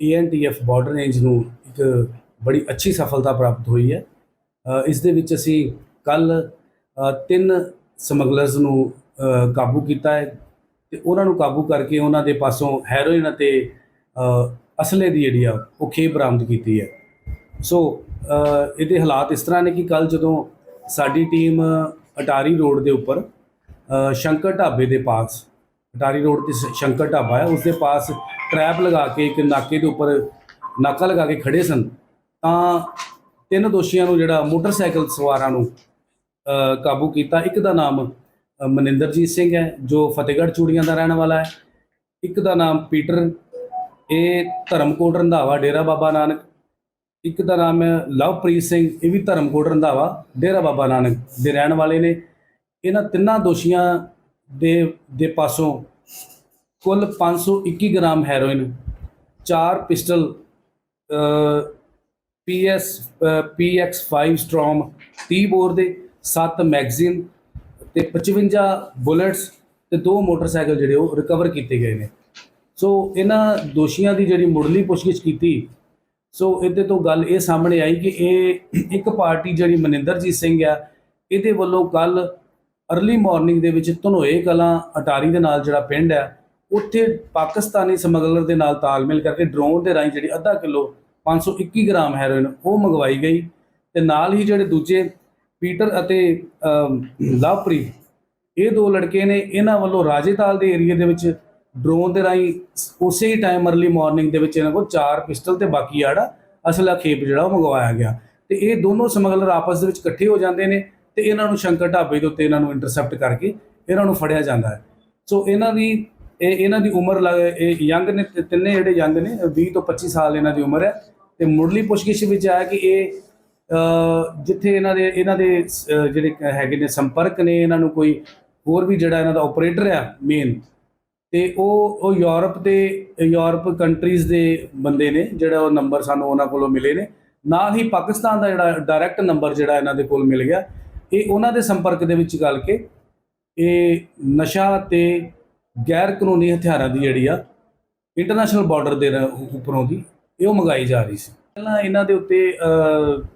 ANTF border range ਨੂੰ ਇੱਕ ਬੜੀ ਅੱਛੀ ਸਫਲਤਾ ਪ੍ਰਾਪਤ ਹੋਈ ਹੈ। ਇਸ ਦੇ ਵਿੱਚ ਅਸੀਂ ਕੱਲ ਤਿੰਨ ਸਮਗਲਰਸ ਨੂੰ ਕਾਬੂ ਕੀਤਾ ਹੈ ਤੇ ਉਹਨਾਂ ਨੂੰ ਕਾਬੂ ਕਰਕੇ ਉਹਨਾਂ ਦੇ ਪਾਸੋਂ ਹੈਰੋਇਨ ਅਤੇ ਅਸਲੇ ਦੀ ਜਿਹੜੀ ਆ, ਉਹ ਖੇਪ ਬਰਾਮਦ ਕੀਤੀ ਹੈ। ਸੋ ਇਹਦੇ ਹਾਲਾਤ ਇਸ ਤਰ੍ਹਾਂ ਨੇ ਕਿ ਕੱਲ ਜਦੋਂ ਸਾਡੀ ਟੀਮ ਅਟਾਰੀ ਰੋਡ ਦੇ ਉੱਪਰ ਸ਼ੰਕਰ ਢਾਬੇ ਦੇ ਪਾਸ ਅਟਾਰੀ ਰੋਡ ਤੇ ਸ਼ੰਕਰ ਢਾਬਾ ਹੈ ਉਸ ਦੇ ਪਾਸ ਟਰੈਪ ਲਗਾ ਕੇ ਇੱਕ ਨਾਕੇ ਦੇ ਉੱਪਰ ਨਾਕਾ ਲਗਾ ਕੇ ਖੜੇ ਸਨ। ਤਾਂ ਤਿੰਨ ਦੋਸ਼ੀਆਂ ਨੂੰ ਜਿਹੜਾ ਮੋਟਰਸਾਈਕਲ ਸਵਾਰਾਂ ਨੂੰ ਕਾਬੂ ਕੀਤਾ। ਇੱਕ ਦਾ ਨਾਮ ਮਨਿੰਦਰਜੀਤ ਸਿੰਘ ਹੈ, ਜੋ ਫਤਿਹਗੜ੍ਹ ਚੂੜੀਆਂ ਦਾ ਰਹਿਣ ਵਾਲਾ ਹੈ। ਇੱਕ ਦਾ ਨਾਮ ਪੀਟਰ, ਇਹ ਧਰਮਕੋਟ ਰੰਧਾਵਾ, ਡੇਰਾ ਬਾਬਾ ਨਾਨਕ। ਇੱਕ ਦਾ ਨਾਮ ਹੈ ਲਵਪ੍ਰੀਤ ਸਿੰਘ, ਇਹ ਵੀ ਧਰਮਕੋਟ ਰੰਧਾਵਾ, ਡੇਰਾ ਬਾਬਾ ਨਾਨਕ ਦੇ ਰਹਿਣ ਵਾਲੇ ਨੇ। ਇਹਨਾਂ ਤਿੰਨਾਂ ਦੋਸ਼ੀਆਂ ਦੇ ਦੇ ਪਾਸੋਂ ਕੁੱਲ 521 ਗ੍ਰਾਮ ਹੈਰੋਇਨ, ਚਾਰ pistol P S PX5 storm 30 bore ਦੇ 7 ਮੈਗਜ਼ੀਨ ਤੇ 55 ਬੁਲੇਟਸ ਤੇ ਦੋ ਮੋਟਰਸਾਈਕਲ ਜਿਹੜੇ ਉਹ ਰਿਕਵਰ ਕੀਤੇ ਗਏ ਨੇ। ਸੋ ਇਹਨਾਂ ਦੋਸ਼ੀਆਂ ਦੀ ਜਿਹੜੀ ਮੁੱਢਲੀ ਪੁੱਛਗਿੱਛ ਕੀਤੀ, ਸੋ ਇਹਦੇ ਤੋਂ ਗੱਲ ਇਹ ਸਾਹਮਣੇ ਆਈ ਕਿ ਇਹ ਇੱਕ ਪਾਰਟੀ ਜਿਹੜੀ ਮਨਿੰਦਰਜੀਤ ਸਿੰਘ ਆ, ਇਹਦੇ ਵੱਲੋਂ ਕੱਲ ਅਰਲੀ ਮਾਰਨਿੰਗ ਦੇ ਵਿੱਚ ਧਨੋਏ ਕਲਾਂ ਅਟਾਰੀ ਦੇ ਨਾਲ ਜਿਹੜਾ ਪਿੰਡ ਹੈ ਉੱਥੇ ਪਾਕਿਸਤਾਨੀ ਸਮਗਲਰ ਦੇ ਨਾਲ ਤਾਲਮੇਲ ਕਰਕੇ ਡਰੋਨ ਦੇ ਰਾਹੀਂ ਜਿਹੜੀ ਅੱਧਾ ਕਿਲੋ 521 ਗ੍ਰਾਮ ਹੈਰੋਇਨ ਉਹ ਮੰਗਵਾਈ ਗਈ ਤੇ ਨਾਲ ਹੀ ਜਿਹੜੇ ਦੂਜੇ ਪੀਟਰ ਅਤੇ ਅਮ, ਲਵਪ੍ਰੀਤ ਇਹ ਦੋ ਲੜਕੇ ਨੇ ਇਹਨਾਂ ਵੱਲੋਂ ਰਾਜੇਤਾਲ ਦੇ ਏਰੀਆ ਦੇ ਵਿੱਚ ਡਰੋਨ ਦੇ ਰਾਹੀਂ ਉਸੇ ਹੀ ਟਾਈਮ ਅਰਲੀ ਮਾਰਨਿੰਗ ਦੇ ਵਿੱਚ ਇਹਨਾਂ ਕੋਲ ਚਾਰ ਪਿਸਟਲ ਤੇ ਬਾਕੀ ਆੜਾ ਅਸਲਾ ਖੇਪ ਜਿਹੜਾ ਉਹ ਮੰਗਵਾਇਆ ਗਿਆ ਤੇ ਇਹ ਦੋਨੋਂ ਸਮਗਲਰ ਆਪਸ ਦੇ ਵਿੱਚ ਇਕੱਠੇ ਹੋ ਜਾਂਦੇ ਨੇ ਤੇ ਇਹਨਾਂ ਨੂੰ ਸ਼ੰਕਰ ਢਾਬੇ ਦੇ ਉੱਤੇ ਇਹਨਾਂ ਨੂੰ ਇੰਟਰਸੈਪਟ ਕਰਕੇ ਇਹਨਾਂ ਨੂੰ ਫੜਿਆ ਜਾਂਦਾ ਹੈ। ਸੋ ਇਹਨਾਂ ਦੀ, ਇਹ ਇਹਨਾਂ ਦੀ ਉਮਰ ਲੱਗ- ਇਹ ਯੰਗ ਨੇ ਤਿੰਨੇ ਜਿਹੜੇ ਯੰਗ ਨੇ 20 ਤੋਂ 25 ਸਾਲ ਇਹਨਾਂ ਦੀ ਉਮਰ ਹੈ। ਤੇ ਮੁੱਢਲੀ ਪੁੱਛਗਿੱਛ ਵਿੱਚ ਆਇਆ ਕਿ ਇਹ ਜਿੱਥੇ ਇਹਨਾਂ ਦੇ ਇਹਨਾਂ ਦੇ ਜਿਹੜੇ ਹੈਗੇ ਨੇ ਸੰਪਰਕ ਨੇ, ਇਹਨਾਂ ਨੂੰ ਕੋਈ ਹੋਰ ਵੀ ਜਿਹੜਾ ਇਹਨਾਂ ਦਾ ਆਪਰੇਟਰ ਆ ਮੇਨ ਤੇ ਉਹ ਉਹ ਯੂਰਪ ਤੇ ਯੂਰਪ ਕੰਟਰੀਜ਼ ਦੇ ਬੰਦੇ ਨੇ, ਜਿਹੜਾ ਉਹ ਨੰਬਰ ਸਾਨੂੰ ਉਹਨਾਂ ਕੋਲੋਂ ਮਿਲੇ ਨੇ। ਨਾਲ ਹੀ ਪਾਕਿਸਤਾਨ ਦਾ ਜਿਹੜਾ ਡਾਇਰੈਕਟ ਨੰਬਰ ਜਿਹੜਾ ਇਹਨਾਂ ਦੇ ਕੋਲ ਮਿਲ ਗਿਆ। ਇਹ ਉਹਨਾਂ ਦੇ ਸੰਪਰਕ ਦੇ ਵਿੱਚ ਗੱਲ ਕੇ ਇਹ ਨਸ਼ਾ ਤੇ ਗੈਰ ਕਾਨੂੰਨੀ ਹਥਿਆਰਾਂ ਦੀ ਜਿਹੜੀ ਆ ਇੰਟਰਨੈਸ਼ਨਲ ਬਾਰਡਰ ਦੇ ਉੱਪਰੋਂ ਦੀ ਇਹ ਉਹ ਮੰਗਾਈ ਜਾ ਰਹੀ ਸੀ। ਪਹਿਲਾਂ ਇਹਨਾਂ ਦੇ ਉੱਤੇ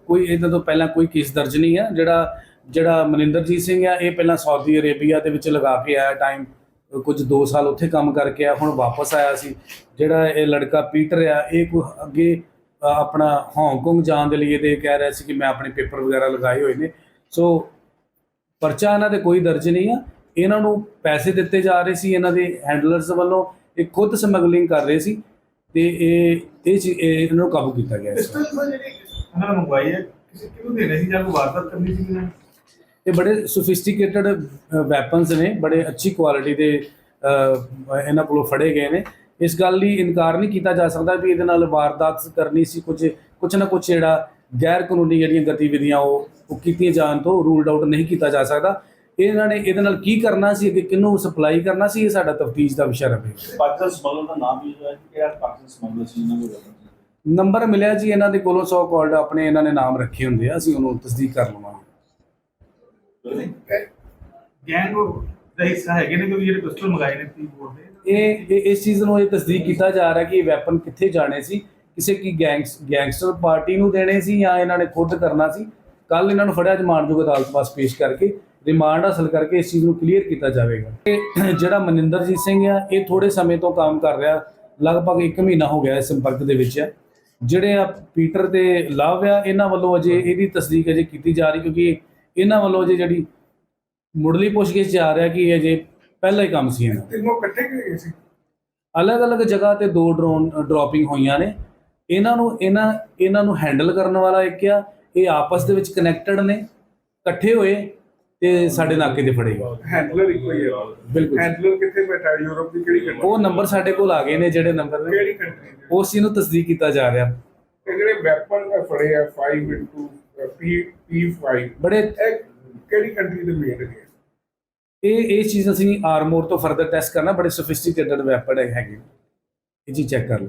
ਕੋਈ ਇਹਨਾਂ ਤੋਂ ਪਹਿਲਾਂ ਕੋਈ ਕੇਸ ਦਰਜ ਨਹੀਂ ਹੈ ਜਿਹੜਾ ਜਿਹੜਾ ਮਨਿੰਦਰਜੀਤ ਸਿੰਘ ਆ, ਇਹ ਪਹਿਲਾਂ ਸਾਊਦੀ ਅਰੇਬੀਆ ਦੇ ਵਿੱਚ ਲਗਾ ਕੇ ਆਇਆ ਟਾਈਮ ਕੁਝ 2 ਸਾਲ ਉੱਥੇ ਕੰਮ ਕਰਕੇ ਆ, ਹੁਣ ਵਾਪਸ ਆਇਆ ਸੀ। ਜਿਹੜਾ ਇਹ ਲੜਕਾ ਪੀਟਰ ਆ, ਇਹ ਕੋਈ ਅੱਗੇ ਆਪਣਾ ਹਾਂਗਕਾਂਗ ਜਾਣ ਦੇ ਲਈ ਇਹਦੇ ਕਹਿ ਰਿਹਾ ਸੀ ਕਿ ਮੈਂ ਆਪਣੇ ਪੇਪਰ ਵਗੈਰਾ ਲਗਾਏ ਹੋਏ ਨੇ। ਸੋ ਪਰਚਾ ਇਹਨਾਂ ਦੇ ਕੋਈ ਦਰਜ ਨਹੀਂ ਆ। ਇਹਨਾਂ ਨੂੰ ਪੈਸੇ ਦਿੱਤੇ ਜਾ ਰਹੇ ਸੀ ਇਹਨਾਂ ਦੇ ਹੈਂਡਲਰਸ ਵੱਲੋਂ। ਇਹ ਖੁਦ ਸਮਗਲਿੰਗ ਕਰ ਰਹੇ ਸੀ ਤੇ ਇਹ ਇਹ ਇਹਨਾਂ ਨੂੰ ਕਾਬੂ ਕੀਤਾ ਗਿਆ ਸੀ। ਪਿਸਟਲ ਤਾਂ ਜਿਹੜੀ ਉਹਨਾਂ ਨੇ ਮੰਗਵਾਈ ਹੈ ਕਿਸੇ ਕਿਹਨੂੰ ਦੇਣੇ ਸੀ ਜਾਂ ਕੋਈ ਵਾਰਦਾਤ ਕਰਨੀ ਸੀ ਕਿਹਨੇ? ਇਹ ਬੜੇ ਸੋਫਿਸਟੀਕੇਟਡ ਵੈਪਨਸ ਨੇ ਬੜੇ ਅੱਛੀ ਕੁਆਲਿਟੀ ਦੇ ਇਹਨਾਂ ਕੋਲੋਂ ਫੜੇ ਗਏ ਨੇ। ਇਸ ਗੱਲ ਲਈ ਇਨਕਾਰ ਨਹੀਂ ਕੀਤਾ ਜਾ ਸਕਦਾ ਵੀ ਇਹਦੇ ਨਾਲ ਵਾਰਦਾਤ ਕਰਨੀ ਸੀ। ਕੁਝ ਕੁਝ ਨਾ ਕੁਝ ਜਿਹੜਾ ਗੈਰ ਕਾਨੂੰਨੀ ਜਿਹੜੀਆਂ ਗਤੀਵਿਧੀਆਂ ਉਹ ਉਹ ਕੀਤੀਆਂ ਜਾਣ ਤੋਂ ਰੂਲਡ ਆਊਟ ਨਹੀਂ ਕੀਤਾ ਜਾ ਸਕਦਾ। ਇਹਨਾਂ ਨੇ ਇਹਦੇ ਨਾਲ ਕੀ ਕਰਨਾ ਸੀ ਅੱਗੇ? ਕਿਹਨੂੰ ਸਪਲਾਈ ਕਰਨਾ ਸੀ? ਇਹ ਸਾਡਾ ਤਫਤੀਸ਼ ਦਾ ਵਿਸ਼ਾ ਰਹੇ ਪਾਕਿਸਤਾਨ ਸਮਗਲਰ ਦਾ ਨਾਮ ਵੀ ਹੋਇਆ ਕਿ ਕਿਹੜਾ ਪਾਕਿਸਤਾਨ ਸਮਗਲਰ ਸੀ? ਇਹਨਾਂ ਕੋਲ ਨੰਬਰ ਮਿਲਿਆ ਜੀ ਇਹਨਾਂ ਦੇ ਕੋਲੋਂ ਸੌ ਕਾਲਡ ਆਪਣੇ ਇਹਨਾਂ ਨੇ ਨਾਮ ਰੱਖੇ ਹੁੰਦੇ ਆ। ਅਸੀਂ ਉਹਨੂੰ ਤਸਦੀਕ ਕਰ ਲਵਾਂਗੇ। ਗੈਂਗ ਦਾ ਹਿੱਸਾ ਹੈਗੇ ਨੇ ਕਿਉਂਕਿ ਜਿਹੜੇ ਪਿਸਟਲ ਮੰਗਾਏ ਨੇ ਤੀ ਬੋਰਡ ਦੇ। ਇਹ ਇਹ- ਇਸ ਚੀਜ਼ ਨੂੰ ਇਹ ਤਸਦੀਕ ਕੀਤਾ ਜਾ ਰਿਹਾ ਕਿ ਇਹ ਵੈਪਨ ਕਿੱਥੇ ਜਾਣੇ ਸੀ? ਕਿਸੇ ਕੀ ਗੈਂਗਸ ਗੈਂਗਸਟਰ ਪਾਰਟੀ ਨੂੰ ਦੇਣੇ ਸੀ ਜਾਂ ਇਹਨਾਂ ਨੇ ਖੁਦ ਕਰਨਾ ਸੀ? ਕੱਲ ਇਹਨਾਂ ਨੂੰ ਫੜਿਆ ਜਮਾਨਯੋਗ ਅਦਾਲਤ ਪਾਸ ਪੇਸ਼ ਕਰਕੇ ਰਿਮਾਂਡ ਹਾਸਲ ਕਰਕੇ ਇਸ ਚੀਜ਼ ਨੂੰ ਕਲੀਅਰ ਕੀਤਾ ਜਾਵੇਗਾ। ਇਹ ਜਿਹੜਾ ਮਨਿੰਦਰਜੀਤ ਸਿੰਘ ਆ ਇਹ ਥੋੜੇ ਸਮੇਂ ਤੋਂ ਕੰਮ ਕਰ ਰਿਹਾ ਲਗਭਗ 1 ਮਹੀਨਾ ਹੋ ਗਿਆ ਇਸ ਸੰਪਰਕ ਦੇ ਵਿੱਚ ਹੈ ਜਿਹੜੇ ਆ ਪੀਟਰ ਤੇ ਲਵ ਆ ਇਹਨਾਂ ਵੱਲੋਂ ਅਜੇ ਇਹਦੀ ਤਸਦੀਕ ਅਜੇ ਕੀਤੀ ਜਾ ਰਹੀ ਕਿਉਂਕਿ ਇਹਨਾਂ ਵੱਲੋਂ ਅਜੇ ਜਿਹੜੀ ਮੁੱਢਲੀ ਪੁੱਛਗਿੱਛ ਜਾ ਰਿਹਾ ਕਿ ਇਹ ਅਜੇ ਪਹਿਲਾ ਹੀ ਕੰਮ ਸੀ ਇਹਨਾਂ। ਤਿੰਨੋਂ ਇਕੱਠੇ ਗਏ ਸੀ? ਅਲੱਗ-ਅਲੱਗ ਜਗ੍ਹਾ ਤੇ ਦੋ ਡਰੋਨ ਡ੍ਰੌਪਿੰਗ ਹੋਈਆਂ ਨੇ। ਇਹਨਾਂ ਨੂੰ ਇਹਨਾਂ ਇਹਨਾਂ ਨੂੰ ਹੈਂਡਲ ਕਰਨ ਵਾਲਾ ਇੱਕ ਆ ਇਹ ਆਪਸ ਦੇ ਵਿੱਚ ਕਨੈਕਟਡ ਨੇ ਇਕੱਠੇ ਹੋਏ ਤੇ ਸਾਡੇ ਨਾਕੇ ਤੇ ਫੜੇ ਗਏ। ਹੈਂਡਲਰ ਇੱਕੋ ਹੀ ਹੈ। ਬਿਲਕੁਲ। ਹੈਂਡਲਰ ਕਿੱਥੇ ਬੈਠਾ ਯੂਰਪ ਦੀ ਕਿਹੜੀ ਕੰਟਰੀ ਉਹ ਨੰਬਰ ਸਾਡੇ ਕੋਲ ਆ ਗਏ ਨੇ ਜਿਹੜੇ ਨੰਬਰ ਨੇ। ਕਿਹੜੀ ਕੰਟਰੀ ਉਸ ਚੀਜ਼ ਨੂੰ ਤਸਦੀਕ ਕੀਤਾ ਜਾ ਰਿਹਾ। ਇਹ ਜਿਹੜੇ ਵੈਪਨ ਫੜੇ ਆ 5 ਇਨਟੂ ਪੀ P5 ਬੜੇ ਕਿਹੜੀ ਕੰਟਰੀ ਦੇ ਮੇਡ ਨੇ? ਇਹ ਇਹ ਚੀਜ਼ ਅਸੀਂ ਆਰਮੋਰ ਤੋਂ ਫਰਦਰ ਟੈਸਟ ਕਰਨਾ ਬੜੇ ਸੋਫਿਸਟੀਕੇਟਡ ਵੈਪਨ ਹੈਗੇ ਇਹ ਜੀ ਚੈੱਕ ਕਰ ਲਓ।